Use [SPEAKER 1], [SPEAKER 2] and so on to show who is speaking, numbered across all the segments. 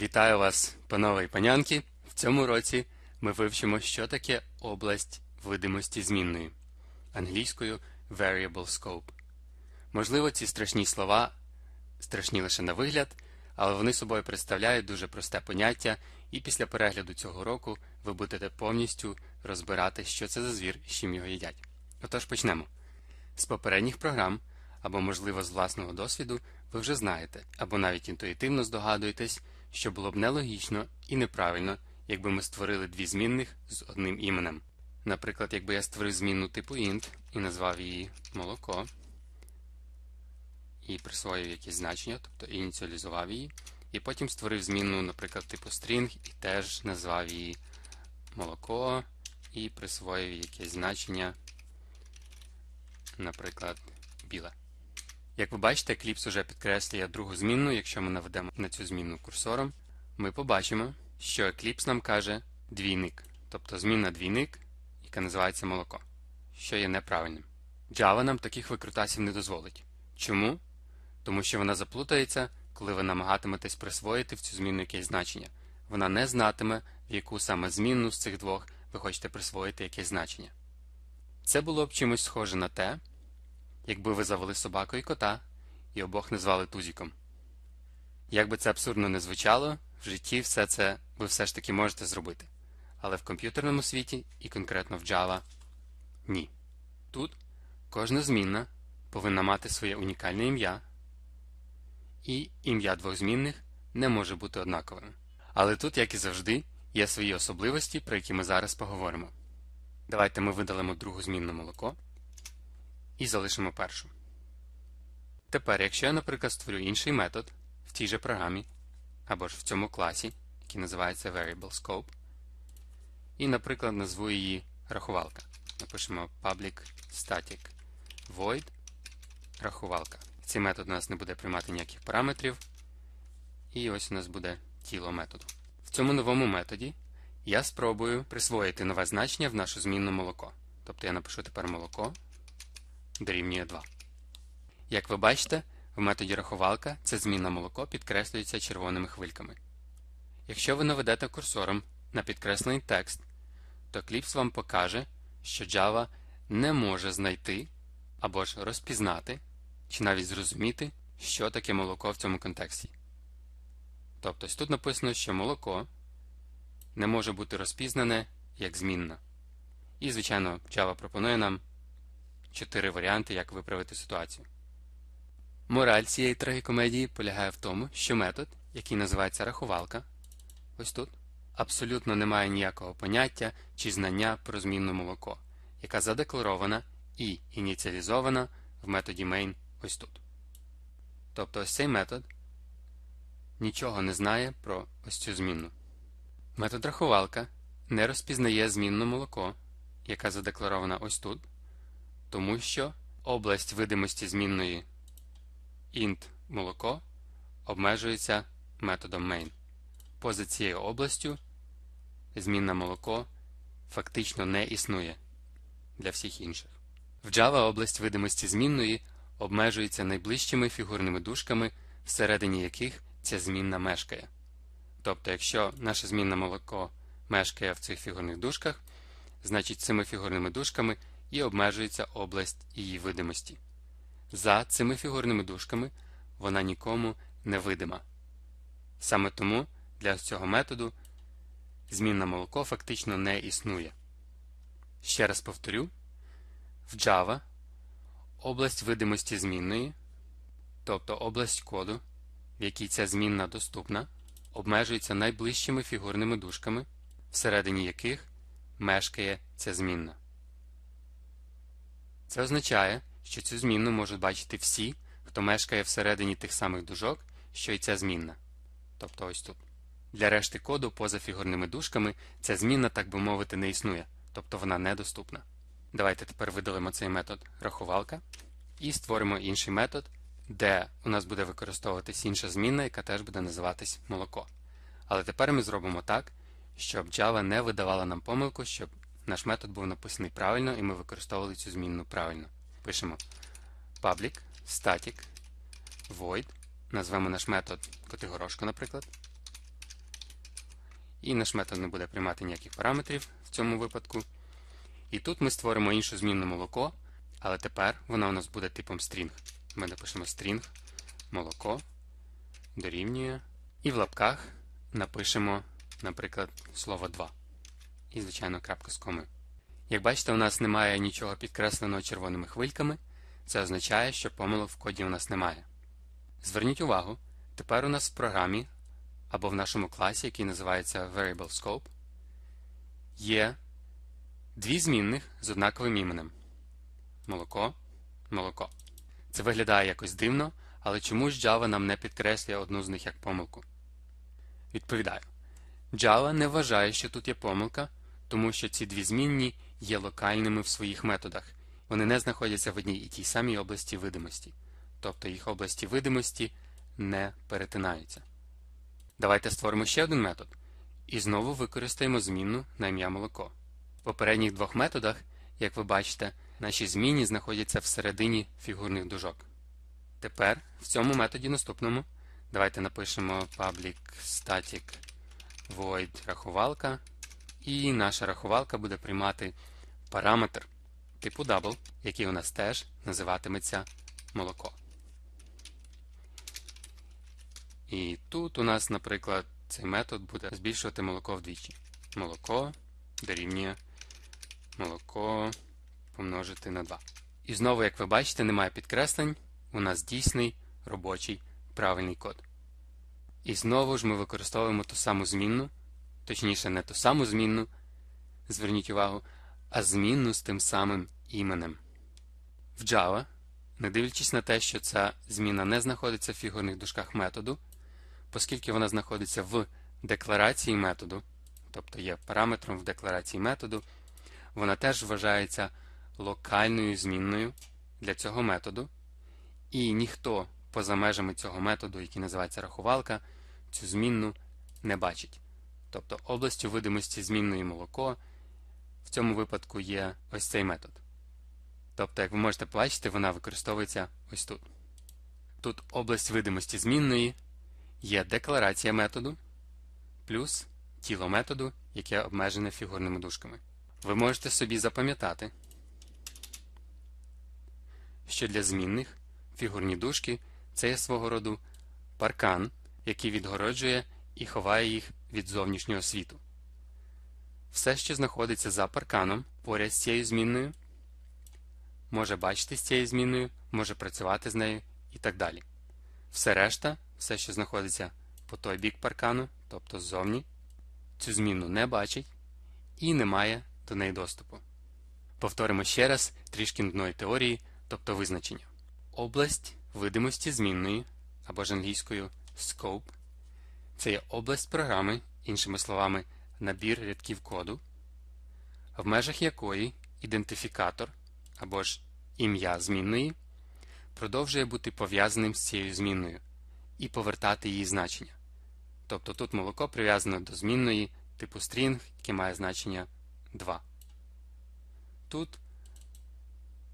[SPEAKER 1] Вітаю вас, панове і панянки! В цьому році ми вивчимо, що таке область видимості змінної англійською Variable Scope. Можливо, ці страшні слова страшні лише на вигляд, але вони собою представляють дуже просте поняття, і після перегляду цього року ви будете повністю розбирати, що це за звір і з чим його їдять. Отож почнемо. З попередніх програм, або, можливо, з власного досвіду, ви вже знаєте, або навіть інтуїтивно здогадуєтесь, що було б нелогічно і неправильно, якби ми створили дві змінних з одним іменем. Наприклад, якби я створив змінну типу int і назвав її молоко, і присвоїв якесь значення, тобто ініціалізував її, і потім створив змінну, наприклад, типу string і теж назвав її молоко і присвоїв якесь значення, наприклад, біле. Як ви бачите, Eclipse уже підкреслює другу змінну, якщо ми наведемо на цю змінну курсором, ми побачимо, що Eclipse нам каже двійник, тобто змінна двійник, яка називається молоко, що є неправильним. Java нам таких викрутасів не дозволить. Чому? Тому що вона заплутається, коли ви намагатиметесь присвоїти в цю змінну якесь значення. Вона не знатиме, в яку саме змінну з цих двох ви хочете присвоїти якесь значення. Це було б чимось схоже на те, якби ви завели собаку і кота, і обох назвали Тузіком. Як би це абсурдно не звучало, в житті все це ви все ж таки можете зробити. Але в комп'ютерному світі і конкретно в Java ні. Тут кожна змінна повинна мати своє унікальне ім'я, і ім'я двох змінних не може бути однаковим. Але тут, як і завжди, є свої особливості, про які ми зараз поговоримо. Давайте ми видалимо другу змінну молоко і залишимо першу. Тепер, якщо я, наприклад, створю інший метод в тій же програмі, або ж в цьому класі, який називається Variable Scope, і, наприклад, назву її рахувалка. Напишемо public static void рахувалка. Цей метод у нас не буде приймати ніяких параметрів, і ось у нас буде тіло методу. В цьому новому методі я спробую присвоїти нове значення в нашу змінну молоко. Тобто я напишу тепер молоко дорівнює 2. Як ви бачите, в методі рахувалка це змінна молоко підкреслюється червоними хвильками. Якщо ви наведете курсором на підкреслений текст, то Clips вам покаже, що Java не може знайти або ж розпізнати, чи навіть зрозуміти, що таке молоко в цьому контексті. Тобто тут написано, що молоко не може бути розпізнане як змінна. І, звичайно, Java пропонує нам чотири варіанти, як виправити ситуацію. Мораль цієї трагікомедії полягає в тому, що метод, який називається рахувалка, ось тут, абсолютно не має ніякого поняття чи знання про змінну молоко, яка задекларована і ініціалізована в методі main ось тут. Тобто ось цей метод нічого не знає про ось цю змінну. Метод рахувалка не розпізнає змінну молоко, яка задекларована ось тут, тому що область видимості змінної int молоко обмежується методом main. Поза цією областю змінна молоко фактично не існує для всіх інших. В Java область видимості змінної обмежується найближчими фігурними дужками, всередині яких ця змінна мешкає. Тобто, якщо наше змінне молоко мешкає в цих фігурних дужках, значить цими фігурними дужками і обмежується область її видимості. За цими фігурними дужками вона нікому не видима. Саме тому для цього методу змінна молоко фактично не існує. Ще раз повторю: в Java область видимості змінної, тобто область коду, в якій ця змінна доступна, обмежується найближчими фігурними дужками, всередині яких мешкає ця змінна. Це означає, що цю змінну можуть бачити всі, хто мешкає всередині тих самих дужок, що й ця змінна. Тобто ось тут. Для решти коду поза фігурними дужками ця змінна, так би мовити, не існує, тобто вона недоступна. Давайте тепер видалимо цей метод рахувалка і створимо інший метод, де у нас буде використовуватись інша змінна, яка теж буде називатись молоко. Але тепер ми зробимо так, щоб Java не видавала нам помилку, щоб наш метод був написаний правильно і ми використовували цю змінну правильно. Пишемо public static void, назвемо наш метод Котигорошко, наприклад. і наш метод не буде приймати ніяких параметрів в цьому випадку. І тут ми створимо іншу змінну молоко, але тепер вона у нас буде типом string. Ми напишемо string молоко дорівнює. І в лапках напишемо, наприклад, слово 2. І, звичайно, крапка з коми. Як бачите, у нас немає нічого підкресленого червоними хвильками. Це означає, що помилок в коді у нас немає. Зверніть увагу, тепер у нас в програмі або в нашому класі, який називається Variable Scope, є дві змінних з однаковим іменем. Молоко, молоко. Це виглядає якось дивно, але чому ж Java нам не підкреслює одну з них як помилку? Відповідаю. Java не вважає, що тут є помилка, тому що ці дві змінні є локальними в своїх методах. Вони не знаходяться в одній і тій самій області видимості, тобто їх області видимості не перетинаються. Давайте створимо ще один метод і знову використаємо змінну на ім'я молоко. В попередніх двох методах, як ви бачите, наші змінні знаходяться всередині фігурних дужок. Тепер в цьому методі наступному давайте напишемо public static void рахувалка, і наша рахувалка буде приймати параметр типу double, який у нас теж називатиметься молоко. І тут у нас, наприклад, цей метод буде збільшувати молоко вдвічі. Молоко дорівнює молоко помножити на 2. І знову, як ви бачите, немає підкреслень, у нас дійсний робочий правильний код. І знову ж ми використовуємо ту саму змінну, точніше, не ту саму змінну, зверніть увагу, а змінну з тим самим іменем. В Java, не дивлячись на те, що ця зміна не знаходиться в фігурних дужках методу, оскільки вона знаходиться в декларації методу, тобто є параметром в декларації методу, вона теж вважається локальною змінною для цього методу, і ніхто поза межами цього методу, який називається рахувалка, цю змінну не бачить. Тобто областю видимості змінної молоко в цьому випадку є ось цей метод. Тобто, як ви можете побачити, вона використовується ось тут. Тут область видимості змінної є декларація методу плюс тіло методу, яке обмежене фігурними дужками. Ви можете собі запам'ятати, що для змінних фігурні дужки це є свого роду паркан, який відгороджує і ховає їх від зовнішнього світу. Все, що знаходиться за парканом поряд з цією змінною, може бачити з цією змінною, може працювати з нею і так далі. Все решта, все, що знаходиться по той бік паркану, тобто ззовні, цю змінну не бачить і не має до неї доступу. Повторимо ще раз трішки нудної теорії, тобто визначення. Область видимості змінної або ж англійською scope це є область програми, іншими словами, набір рядків коду, в межах якої ідентифікатор або ж ім'я змінної продовжує бути пов'язаним з цією змінною і повертати її значення. Тобто тут молоко прив'язано до змінної типу string, яке має значення 2. Тут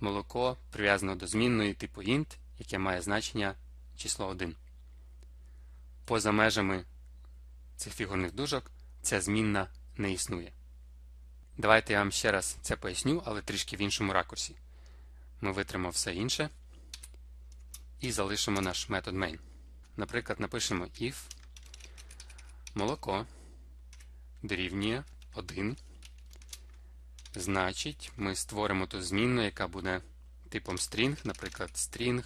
[SPEAKER 1] молоко прив'язано до змінної типу int, яке має значення число 1. Поза межами цих фігурних дужок ця змінна не існує. Давайте я вам ще раз це поясню, але трішки в іншому ракурсі. Ми витримо все інше і залишимо наш метод main. Наприклад, напишемо if молоко дорівнює 1. Значить, ми створимо ту змінну, яка буде типом string, наприклад, string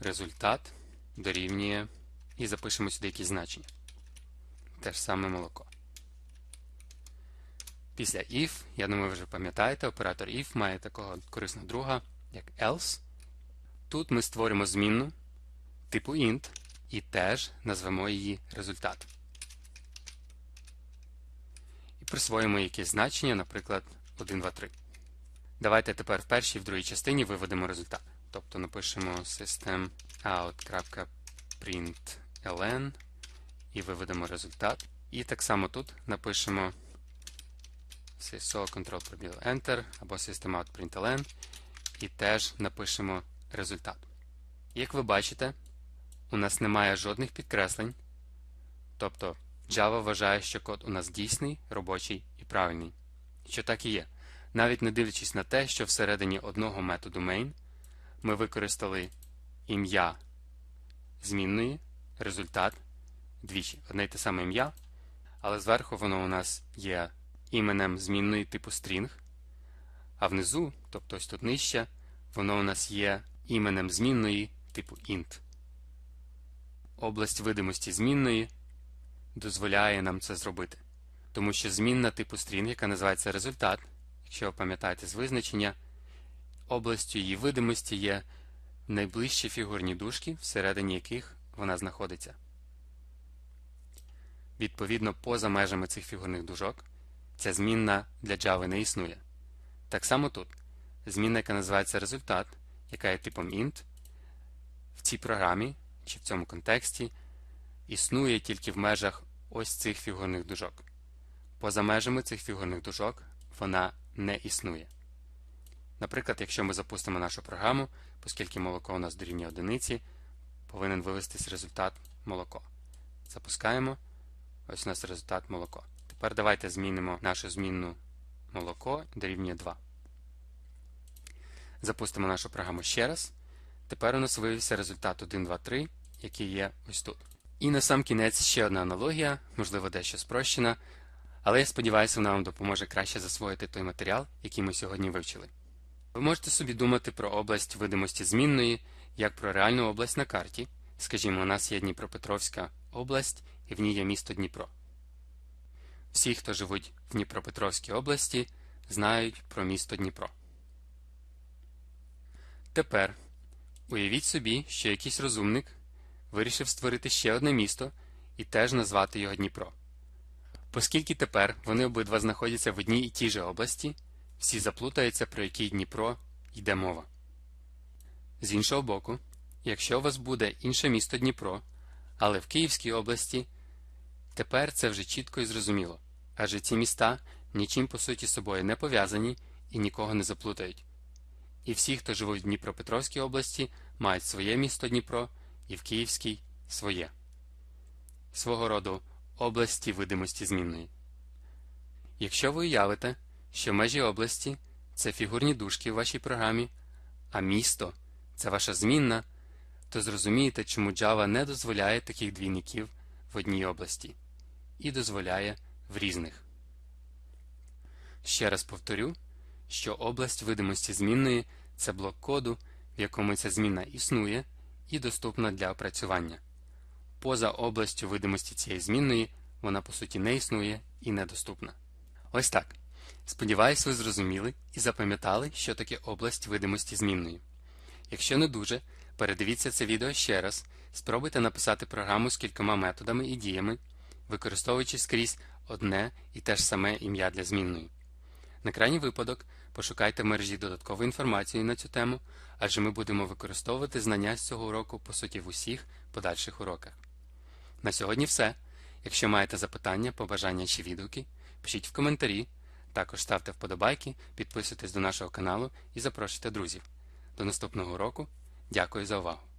[SPEAKER 1] результат дорівнює і запишемо сюди якісь значення. Те ж саме молоко. Після if, я думаю, ви вже пам'ятаєте, оператор if має такого корисного друга, як else. Тут ми створимо змінну типу int і теж назвемо її результат. І присвоїмо якесь значення, наприклад, 1, 2, 3. Давайте тепер в першій і в другій частині виведемо результат. Тобто напишемо systemout.println і виведемо результат. І так само тут напишемо syso control Enter або systemout.println і теж напишемо результат. Як ви бачите, у нас немає жодних підкреслень, тобто Java вважає, що код у нас дійсний, робочий і правильний. Що так і є. Навіть не дивлячись на те, що всередині одного методу main ми використали ім'я змінної, результат двічі. Одне й те саме ім'я, але зверху воно у нас є іменем змінної типу string, а внизу, тобто ось тут нижче, воно у нас є іменем змінної типу int. Область видимості змінної дозволяє нам це зробити. Тому що змінна типу string, яка називається результат, якщо ви пам'ятаєте з визначення, областю її видимості є найближчі фігурні дужки, всередині яких вона знаходиться. Відповідно, поза межами цих фігурних дужок ця змінна для Java не існує. Так само тут змінна, яка називається результат, яка є типом int, в цій програмі чи в цьому контексті існує тільки в межах ось цих фігурних дужок. Поза межами цих фігурних дужок вона не існує. Наприклад, якщо ми запустимо нашу програму, оскільки молоко у нас дорівнює одиниці, повинен вивестись результат молоко. Запускаємо. Ось у нас результат молоко. Тепер давайте змінимо нашу змінну молоко дорівнює 2. Запустимо нашу програму ще раз. Тепер у нас виявився результат 1, 2, 3, який є ось тут. І на сам кінець ще одна аналогія, можливо, дещо спрощена, але я сподіваюся, вона вам допоможе краще засвоїти той матеріал, який ми сьогодні вивчили. Ви можете собі думати про область видимості змінної, як про реальну область на карті. Скажімо, у нас є Дніпропетровська область і в ній є місто Дніпро. Всі, хто живуть в Дніпропетровській області, знають про місто Дніпро. Тепер уявіть собі, що якийсь розумник вирішив створити ще одне місто і теж назвати його Дніпро. Оскільки тепер вони обидва знаходяться в одній і тій же області, всі заплутаються, про який Дніпро йде мова. З іншого боку, якщо у вас буде інше місто Дніпро, але в Київській області, тепер це вже чітко і зрозуміло, адже ці міста нічим по суті собою не пов'язані і нікого не заплутають. І всі, хто живуть в Дніпропетровській області, мають своє місто Дніпро і в Київській своє. Свого роду області видимості змінної. Якщо ви уявите, що межі області це фігурні дужки в вашій програмі, а місто це ваша змінна, то зрозумієте, чому Java не дозволяє таких двійників в одній області і дозволяє в різних. Ще раз повторю, що область видимості змінної це блок коду, в якому ця змінна існує і доступна для опрацювання. Поза областю видимості цієї змінної вона по суті не існує і недоступна. Ось так. Сподіваюсь, ви зрозуміли і запам'ятали, що таке область видимості змінної. Якщо не дуже, передивіться це відео ще раз, спробуйте написати програму з кількома методами і діями, використовуючи скрізь одне і те ж саме ім'я для змінної. На крайній випадок пошукайте в мережі додаткову інформацію на цю тему, адже ми будемо використовувати знання з цього уроку по суті в усіх подальших уроках. На сьогодні все. Якщо маєте запитання, побажання чи відгуки, пишіть в коментарі. Також ставте вподобайки, підписуйтесь до нашого каналу і запрошуйте друзів. До наступного уроку. Дякую за увагу!